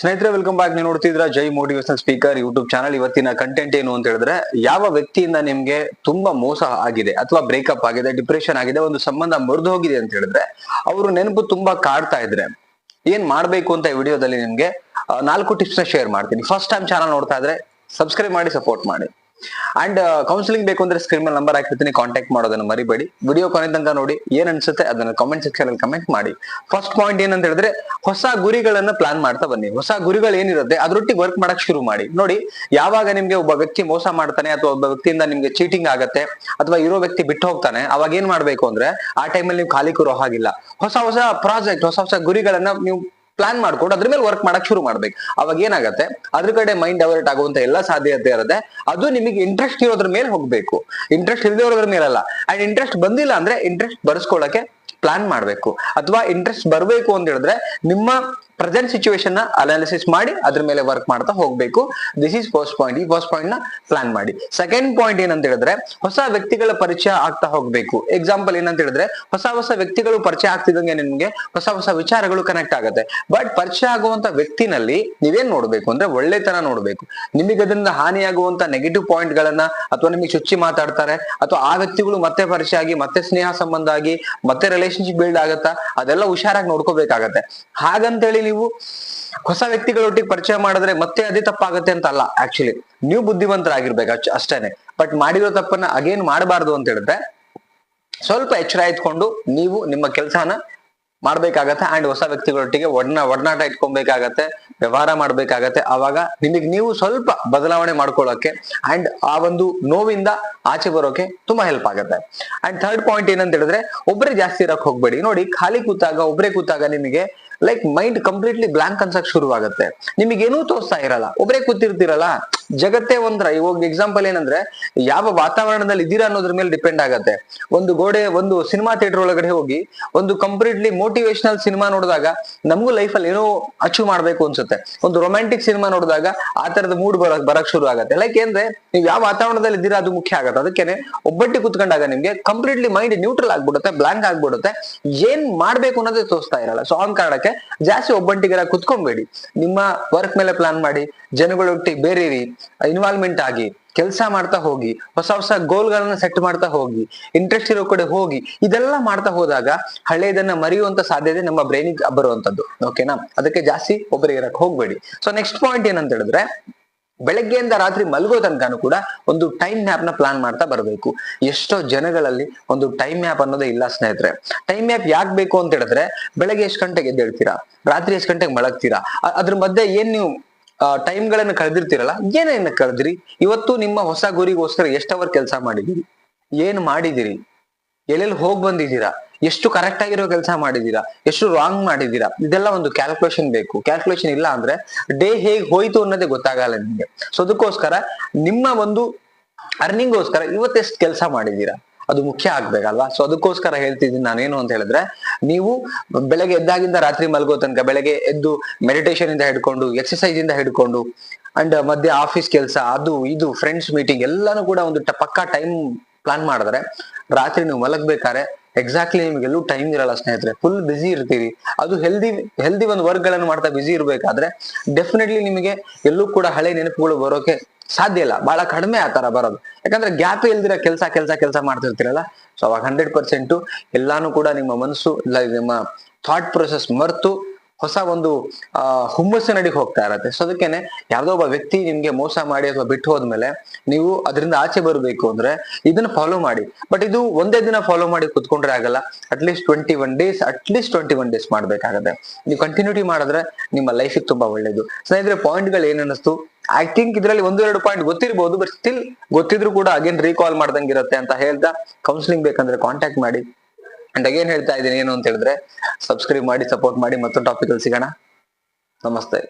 ಸ್ನೇಹಿತರೆ welcome back ನೀವು ನೋಡ್ತಿದ್ರ Jai motivational speaker YouTube channel ಇವತ್ತಿನ ಕಂಟೆಂಟ್ ಏನು ಅಂತ ಹೇಳಿದ್ರೆ, ಯಾವ ವ್ಯಕ್ತಿಯಿಂದ ನಿಮ್ಗೆ ತುಂಬಾ ಮೋಸ ಆಗಿದೆ ಅಥವಾ ಬ್ರೇಕಪ್ ಆಗಿದೆ ಡಿಪ್ರೆಷನ್ ಆಗಿದೆ, ಒಂದು ಸಂಬಂಧ ಮುರಿದು ಹೋಗಿದೆ ಅಂತ ಹೇಳಿದ್ರೆ, ಅವರು ನೆನಪು ತುಂಬಾ ಕಾಡ್ತಾ ಇದ್ರೆ, ಏನ್ ಮಾಡ್ಬೇಕು ಅಂತ ಈ ವಿಡಿಯೋದಲ್ಲಿ ನಿಮ್ಗೆ ನಾಲ್ಕು ಟಿಪ್ಸ್ನ ಶೇರ್ ಮಾಡ್ತೀನಿ. ಫಸ್ಟ್ ಟೈಮ್ ಚಾನಲ್ ನೋಡ್ತಾ ಇದ್ರೆ ಸಬ್ಸ್ಕ್ರೈಬ್ ಮಾಡಿ ಸಪೋರ್ಟ್ ಮಾಡಿ. ಅಂಡ್ ಕೌನ್ಸಿಲಿಂಗ್ ಬೇಕು ಅಂದ್ರೆ ಸ್ಕ್ರೀನ್ ಮೇಲೆ ನಂಬರ್ ಹಾಕಿರ್ತೀನಿ ಕಾಂಟ್ಯಾಕ್ಟ್ ಮಾಡೋದನ್ನ ಮರಿಬೇಡಿ. ವಿಡಿಯೋ ಕೊನೆ ತನಕ ನೋಡಿ ಏನ್ ಅನ್ಸುತ್ತೆ ಅದನ್ನ ಕಾಮೆಂಟ್ ಸೆಕ್ಷನ್ ಅಲ್ಲಿ ಕಮೆಂಟ್ ಮಾಡಿ. ಫಸ್ಟ್ ಪಾಯಿಂಟ್ ಏನಂತ ಹೇಳಿದ್ರೆ, ಹೊಸ ಗುರಿಗಳನ್ನ ಪ್ಲಾನ್ ಮಾಡ್ತಾ ಬನ್ನಿ. ಹೊಸ ಗುರಿಗಳು ಏನಿರುತ್ತೆ, ಅದ್ರೊಟ್ಟಿಗೆ ವರ್ಕ್ ಮಾಡಕ್ ಶುರು ಮಾಡಿ. ನೋಡಿ, ಯಾವಾಗ ನಿಮ್ಗೆ ಒಬ್ಬ ವ್ಯಕ್ತಿ ಮೋಸ ಮಾಡ್ತಾನೆ ಅಥವಾ ಒಬ್ಬ ವ್ಯಕ್ತಿಯಿಂದ ನಿಮ್ಗೆ ಚೀಟಿಂಗ್ ಆಗತ್ತೆ, ಅಥವಾ ಇರೋ ವ್ಯಕ್ತಿ ಬಿಟ್ಟು ಹೋಗ್ತಾನೆ, ಅವಾಗ ಏನ್ ಮಾಡ್ಬೇಕು ಅಂದ್ರೆ, ಆ ಟೈಮಲ್ಲಿ ನೀವು ಖಾಲಿ ಕೂರೋ ಹಾಗಿಲ್ಲ. ಹೊಸ ಹೊಸ ಪ್ರಾಜೆಕ್ಟ್ ಹೊಸ ಹೊಸ ಗುರಿಗಳನ್ನ ನೀವು ಪ್ಲಾನ್ ಮಾಡ್ಕೊಂಡು ಅದ್ರ ಮೇಲೆ ವರ್ಕ್ ಮಾಡಕ್ ಶುರು ಮಾಡ್ಬೇಕು. ಅವಾಗ ಏನಾಗುತ್ತೆ? ಅದ್ರ ಕಡೆ ಮೈಂಡ್ ಡೈವರ್ಟ್ ಆಗುವಂತ ಎಲ್ಲಾ ಸಾಧ್ಯತೆ ಇರುತ್ತೆ. ಅದು ನಿಮಗೆ ಇಂಟ್ರೆಸ್ಟ್ ಇರೋದ್ರ ಮೇಲೆ ಹೋಗ್ಬೇಕು. ಇಂಟ್ರೆಸ್ಟ್ ಇಲ್ಲದೆ ಇರೋದ್ರ ಅಲ್ಲ ಅಂಡ್ ಇಂಟ್ರೆಸ್ಟ್ ಬಂದಿಲ್ಲ ಅಂದ್ರೆ ಇಂಟ್ರೆಸ್ಟ್ ಬರ್ಸ್ಕೊಳಕ್ಕೆ ಪ್ಲಾನ್ ಮಾಡಬೇಕು. ಅಥವಾ ಇಂಟ್ರೆಸ್ಟ್ ಬರಬೇಕು ಅಂತ ಹೇಳಿದ್ರೆ ನಿಮ್ಮ ಪ್ರೆಸೆಂಟ್ ಸಿಚುವೇಶನ್ನ ಅನಾಲಿಸಿಸ್ ಮಾಡಿ, ಅದ್ರ ಮೇಲೆ ವರ್ಕ್ ಮಾಡ್ತಾ ಹೋಗ್ಬೇಕು. ದಿಸ್ ಈಸ್ ಫಸ್ಟ್ ಪಾಯಿಂಟ್ ಈ ಫಸ್ಟ್ ಪಾಯಿಂಟ್ನ ಪ್ಲಾನ್ ಮಾಡಿ. ಸೆಕೆಂಡ್ ಪಾಯಿಂಟ್ ಏನಂತ ಹೇಳಿದ್ರೆ, ಹೊಸ ವ್ಯಕ್ತಿಗಳ ಪರಿಚಯ ಆಗ್ತಾ ಹೋಗ್ಬೇಕು. ಎಕ್ಸಾಂಪಲ್ ಏನಂತ ಹೇಳಿದ್ರೆ, ಹೊಸ ಹೊಸ ವ್ಯಕ್ತಿಗಳು ಪರಿಚಯ ಆಗ್ತಿದಂಗೆ ನಿಮ್ಗೆ ಹೊಸ ಹೊಸ ವಿಚಾರಗಳು ಕನೆಕ್ಟ್ ಆಗುತ್ತೆ. ಬಟ್ ಪರಿಚಯ ಆಗುವಂತ ವ್ಯಕ್ತಿನಲ್ಲಿ ನೀವೇನ್ ನೋಡ್ಬೇಕು ಅಂದ್ರೆ ಒಳ್ಳೆತನ ನೋಡ್ಬೇಕು. ನಿಮಗೆ ಅದರಿಂದ ಹಾನಿಯಾಗುವಂತ ನೆಗೆಟಿವ್ ಪಾಯಿಂಟ್ ಗಳನ್ನ ಅಥವಾ ನಿಮಗೆ ಚುಚ್ಚಿ ಮಾತಾಡ್ತಾರೆ, ಅಥವಾ ಆ ವ್ಯಕ್ತಿಗಳು ಮತ್ತೆ ಪರಿಚಯ ಆಗಿ, ಮತ್ತೆ ಸ್ನೇಹ ಸಂಬಂಧ ಆಗಿ, ಮತ್ತೆ ರಿಲೇಶನ್ಶಿಪ್ ಬಿಲ್ಡ್ ಆಗತ್ತಾ? ಅದೆಲ್ಲ ಹುಷಾರಾಗಿ ನೋಡ್ಕೋಬೇಕಾಗತ್ತೆ. ಹಾಗಂತೇಳಿ ನೀವು ಹೊಸ ವ್ಯಕ್ತಿಗಳೊಟ್ಟಿಗೆ ಪರಿಚಯ ಮಾಡಿದ್ರೆ ಮತ್ತೆ ಅದೇ ತಪ್ಪಾಗತ್ತೆ ಅಂತ ಅಲ್ಲ ಆಕ್ಚುಲಿ ನೀವು ಬುದ್ಧಿವಂತರಾಗಿರ್ಬೇಕು ಅಷ್ಟೇನೆ. ಬಟ್ ಮಾಡಿರೋ ತಪ್ಪನ್ನ ಅಗೇನ್ ಮಾಡಬಾರ್ದು ಅಂತ ಹೇಳಿದ್ರೆ ಸ್ವಲ್ಪ ಎಚ್ಚರ ಇಟ್ಕೊಂಡು ನೀವು ನಿಮ್ಮ ಕೆಲಸನ ಮಾಡ್ಬೇಕಾಗತ್ತೆ ಅಂಡ್ ಹೊಸ ವ್ಯಕ್ತಿಗಳೊಟ್ಟಿಗೆ ಒಡನ, ಒಡನಾಟ ಇಟ್ಕೊಬೇಕಾಗತ್ತೆ, ವ್ಯವಹಾರ ಮಾಡ್ಬೇಕಾಗತ್ತೆ. ಅವಾಗ ನಿಮಗೆ ನೀವು ಸ್ವಲ್ಪ ಬದಲಾವಣೆ ಮಾಡ್ಕೊಳ್ಳೋಕೆ ಅಂಡ್ ಆ ಒಂದು ನೋವಿಂದ ಆಚೆ ಬರೋಕೆ ತುಂಬಾ ಹೆಲ್ಪ್ ಆಗುತ್ತೆ. ಅಂಡ್ ಥರ್ಡ್ ಪಾಯಿಂಟ್ ಏನಂತ ಹೇಳಿದ್ರೆ ಒಬ್ಬರೇ ಜಾಸ್ತಿ ಇರಕ್ ಹೋಗ್ಬೇಡಿ. ನೋಡಿ ಖಾಲಿ ಕೂತಾಗ ಒಬ್ಬರೇ ಕೂತಾಗ ನಿಮಗೆ ಲೈಕ್ ಮೈಂಡ್ ಕಂಪ್ಲೀಟ್ಲಿ ಬ್ಲಾಂಕ್ ಅನ್ಸಕ್ ಶುರುವಾಗುತ್ತೆ. ನಿಮಗೇನೂ ತೋರಿಸ್ತಾ ಇರಲ್ಲ. ಒಬ್ಬರೇ ಕೂತಿರ್ತೀರಲ್ಲ ಜಗತ್ತೇ ಒಂದ್ರ. ಇವಾಗ ಎಕ್ಸಾಂಪಲ್ ಏನಂದ್ರೆ, ಯಾವ ವಾತಾವರಣದಲ್ಲಿ ಇದ್ದೀರಾ ಅನ್ನೋದ್ರ ಮೇಲೆ ಡಿಪೆಂಡ್ ಆಗತ್ತೆ. ಒಂದು ಗೋಡೆ, ಒಂದು ಸಿನಿಮಾ ಥಿಯೇಟರ್ ಒಳಗಡೆ ಹೋಗಿ, ಒಂದು ಕಂಪ್ಲೀಟ್ಲಿ ಮೋಟಿವೇಶನಲ್ ಸಿನಿಮಾ ನೋಡಿದಾಗ ನಮಗೂ ಲೈಫಲ್ಲಿ ಏನೋ ಅಚೀವ್ ಮಾಡ್ಬೇಕು ಅನ್ಸುತ್ತೆ. ಒಂದು ರೊಮ್ಯಾಂಟಿಕ್ ಸಿನಿಮಾ ನೋಡಿದಾಗ ಆ ತರದ ಮೂಡ್ ಬರಕ್ ಬರಕ್ ಶುರು ಆಗುತ್ತೆ. ಲೈಕ್ ಏನ್ರೆ ನೀವು ಯಾವ ವಾತಾವರಣದಲ್ಲಿ ಇದ್ದೀರಾ ಅದು ಮುಖ್ಯ ಆಗತ್ತೆ. ಅದಕ್ಕೇನೆ ಒಬ್ಬಟ್ಟಿ ಕುತ್ಕೊಂಡಾಗ ನಿಮ್ಗೆ ಕಂಪ್ಲೀಟ್ಲಿ ಮೈಂಡ್ ನ್ಯೂಟ್ರಲ್ ಆಗ್ಬಿಡುತ್ತೆ ಬ್ಲಾಂಕ್ ಆಗ್ಬಿಡುತ್ತೆ. ಏನ್ ಮಾಡ್ಬೇಕು ಅನ್ನೋದೇ ತೋರಿಸ್ತಾ ಇರಲ್ಲ. ಸೊ ಆನ್ ಕಾರಣಕ್ಕೆ ಜಾಸ್ತಿ ಒಬ್ಬಂಟಿಗೆಲ್ಲ ಕುತ್ಕೊಂಬೇಡಿ. ನಿಮ್ಮ ವರ್ಕ್ ಮೇಲೆ ಪ್ಲಾನ್ ಮಾಡಿ, ಜನಗಳೊಟ್ಟಿಗೆ ಬೇರೆರಿ. ಇನ್ವಾಲ್ವ್ಮೆಂಟ್ ಆಗಿ, ಕೆಲಸ ಮಾಡ್ತಾ ಹೋಗಿ, ಹೊಸ ಹೊಸ ಗೋಲ್ಗಳನ್ನ ಸೆಟ್ ಮಾಡ್ತಾ ಹೋಗಿ ಇಂಟ್ರೆಸ್ಟ್ ಇರೋ ಕಡೆ ಹೋಗಿ, ಇದೆಲ್ಲ ಮಾಡ್ತಾ ಹೋದಾಗ ಹಳೆಯದನ್ನ ಮರೆಯುವಂತ ಸಾಧ್ಯತೆ ನಮ್ಮ ಬ್ರೈನಿಗೆ ಬರುವಂತದ್ದು. ಓಕೆನಾ ಅದಕ್ಕೆ ಜಾಸ್ತಿ ಒಬ್ಬರಿಗೆ ಇರಕ್ ಹೋಗ್ಬೇಡಿ. ಸೊ ನೆಕ್ಸ್ಟ್ ಪಾಯಿಂಟ್ ಏನಂತ ಹೇಳಿದ್ರೆ, ಬೆಳಗ್ಗೆಯಿಂದ ರಾತ್ರಿ ಮಲಗೋ ತನಕನೂ ಕೂಡ ಒಂದು ಟೈಮ್ ಮ್ಯಾಪ್ನ ಪ್ಲಾನ್ ಮಾಡ್ತಾ ಬರಬೇಕು. ಎಷ್ಟೋ ಜನಗಳಲ್ಲಿ ಒಂದು ಟೈಮ್ ಮ್ಯಾಪ್ ಅನ್ನೋದೇ ಇಲ್ಲ ಸ್ನೇಹಿತರೆ. ಟೈಮ್ ಮ್ಯಾಪ್ ಯಾಕೆ ಬೇಕು ಅಂತ ಹೇಳಿದ್ರೆ, ಬೆಳಗ್ಗೆ ಎಷ್ಟು ಗಂಟೆಗೆ ಎದ್ದೇಳ್ತೀರಾ? ರಾತ್ರಿ ಎಷ್ಟು ಗಂಟೆಗೆ ಮಲಗ್ತೀರಾ? ಅದ್ರ ಮಧ್ಯೆ ಏನ್ ನೀವು ಟೈಮ್ ಗಳನ್ನ ಕಳೆದಿರ್ತೀರಲ್ಲ? ಏನೇನ ಕಳೆದ್ರಿ? ಇವತ್ತು ನಿಮ್ಮ ಹೊಸ ಗುರಿಗೋಸ್ಕರ ಎಷ್ಟು ಅವರ್ ಕೆಲಸ ಮಾಡಿದಿರಿ ಏನ್ ಮಾಡಿದಿರಿ ಎಲ್ಲೆಲ್ಲಿ ಹೋಗ್ ಬಂದಿದ್ದೀರಾ? ಎಷ್ಟು ಕರೆಕ್ಟ್ ಆಗಿರೋ ಕೆಲಸ ಮಾಡಿದೀರಾ ಎಷ್ಟು ರಾಂಗ್ ಮಾಡಿದೀರಾ ಇದೆಲ್ಲ ಒಂದು ಕ್ಯಾಲ್ಕುಲೇಷನ್ ಬೇಕು. ಕ್ಯಾಲ್ಕುಲೇಷನ್ ಇಲ್ಲ ಅಂದ್ರೆ ಡೇ ಹೇಗ್ ಹೋಯ್ತು ಅನ್ನೋದೇ ಗೊತ್ತಾಗಲ್ಲ ನಿಮ್ಗೆ. ಸೊ ಅದಕ್ಕೋಸ್ಕರ ನಿಮ್ಮ ಒಂದು ಅರ್ನಿಂಗ್ಗೋಸ್ಕರ ಇವತ್ತೆಷ್ಟು ಕೆಲಸ ಮಾಡಿದೀರಾ ಅದು ಮುಖ್ಯ ಆಗ್ಬೇಕಲ್ವಾ? ಸೊ ಅದಕ್ಕೋಸ್ಕರ ಹೇಳ್ತಿದ್ದೀನಿ ನಾನೇನು ಅಂತ ಹೇಳಿದ್ರೆ, ನೀವು ಬೆಳಗ್ಗೆ ಎದ್ದಾಗಿಂದ ರಾತ್ರಿ ಮಲಗೋ ತನಕ ಬೆಳಗ್ಗೆ ಎದ್ದು ಮೆಡಿಟೇಷನ್ ಇಂದ ಹಿಡ್ಕೊಂಡು ಎಕ್ಸಸೈಸ್ ಇಂದ ಹಿಡ್ಕೊಂಡು ಅಂಡ್ ಮಧ್ಯೆ ಆಫೀಸ್ ಕೆಲಸ, ಅದು, ಇದು ಫ್ರೆಂಡ್ಸ್ ಮೀಟಿಂಗ್ ಎಲ್ಲಾನು ಕೂಡ ಒಂದು ಪಕ್ಕಾ ಟೈಮ್ ಪ್ಲಾನ್ ಮಾಡಿದ್ರೆ, ರಾತ್ರಿ ನೀವು ಮಲಗ್ಬೇಕಾದ್ರೆ ಎಕ್ಸಾಕ್ಟ್ಲಿ ನಿಮ್ಗೆಲ್ಲೂ ಟೈಮ್ ಇರಲ್ಲ ಸ್ನೇಹಿತರೆ. ಫುಲ್ ಬಿಸಿ ಇರ್ತೀರಿ. ಅದು ಹೆಲ್ದಿ ಹೆಲ್ದಿ ಒಂದು ವರ್ಕ್ಗಳನ್ನು ಮಾಡ್ತಾ ಬಿಸಿ ಇರ್ಬೇಕಾದ್ರೆ ಡೆಫಿನೆಟ್ಲಿ ನಿಮಗೆ ಎಲ್ಲೂ ಕೂಡ ಹಳೆ ನೆನಪುಗಳು ಬರೋಕೆ ಸಾಧ್ಯ ಇಲ್ಲ. ಬಹಳ ಕಡಿಮೆ ಆ ತರ ಬರೋದು. ಯಾಕಂದ್ರೆ ಗ್ಯಾಪ್ ಇಲ್ದಿರ ಕೆಲಸ ಕೆಲಸ ಕೆಲಸ ಮಾಡ್ತಿರ್ತೀರಲ್ಲ? ಸೊ ಅವಾಗ ಹಂಡ್ರೆಡ್ ಪರ್ಸೆಂಟ್ ಎಲ್ಲಾನು ಕೂಡ ನಿಮ್ಮ ಮನಸ್ಸು, ಇಲ್ಲ ನಿಮ್ಮ ಥಾಟ್ ಪ್ರೊಸೆಸ್ ಮರ್ತು ಹೊಸ ಒಂದು, ಆ ಹುಮ್ಮಸ್ಸಿನಡಿಗೆ ಹೋಗ್ತಾ ಇರತ್ತೆ. ಸೊ ಅದಕ್ಕೇನೆ ಯಾವ್ದೋ ಒಬ್ಬ ವ್ಯಕ್ತಿ ನಿಮ್ಗೆ ಮೋಸ ಮಾಡಿ ಅಥವಾ ಬಿಟ್ಟು ಹೋದ್ಮೇಲೆ ನೀವು ಅದರಿಂದ ಆಚೆ ಬರಬೇಕು ಅಂದ್ರೆ ಇದನ್ನ ಫಾಲೋ ಮಾಡಿ. ಬಟ್ ಇದು ಒಂದೇ ದಿನ ಫಾಲೋ ಮಾಡಿ ಕುತ್ಕೊಂಡ್ರೆ ಆಗಲ್ಲ. At least twenty one days at least twenty one days ಮಾಡ್ಬೇಕಾಗತ್ತೆ. ನೀವು ಕಂಟಿನ್ಯೂಟಿ ಮಾಡಿದ್ರೆ ನಿಮ್ಮ ಲೈಫಿಗೆ ತುಂಬಾ ಒಳ್ಳೇದು. ಸ್ನೇಹಿತರೆ ಪಾಯಿಂಟ್ಗಳು ಏನ್ ಅನಿಸ್ತು ಐ ಥಿಂಕ್ ಇದರಲ್ಲಿ ಒಂದು ಎರಡು ಪಾಯಿಂಟ್ ಗೊತ್ತಿರಬಹುದು ಬಟ್ ಸ್ಟಿಲ್ ಗೊತ್ತಿದ್ರು ಕೂಡ ಅಗೇನ್ ರೀಕಾಲ್ ಮಾಡ್ದಂಗಿರುತ್ತೆ ಅಂತ ಹೇಳ್ತಾ ಕೌನ್ಸಿಲಿಂಗ್ ಬೇಕಂದ್ರೆ ಕಾಂಟ್ಯಾಕ್ಟ್ ಮಾಡಿ. ಅಂಡ್ ಅಗೇನ್ ಹೇಳ್ತಾ ಇದ್ದೀನಿ ಏನು ಅಂತ ಹೇಳಿದ್ರೆ ಸಬ್ಸ್ಕ್ರೈಬ್ ಮಾಡಿ ಸಪೋರ್ಟ್ ಮಾಡಿ ಮತ್ತೊಂದು ಟಾಪಿಕ್ ಸಿಗೋಣ. ನಮಸ್ತೆ.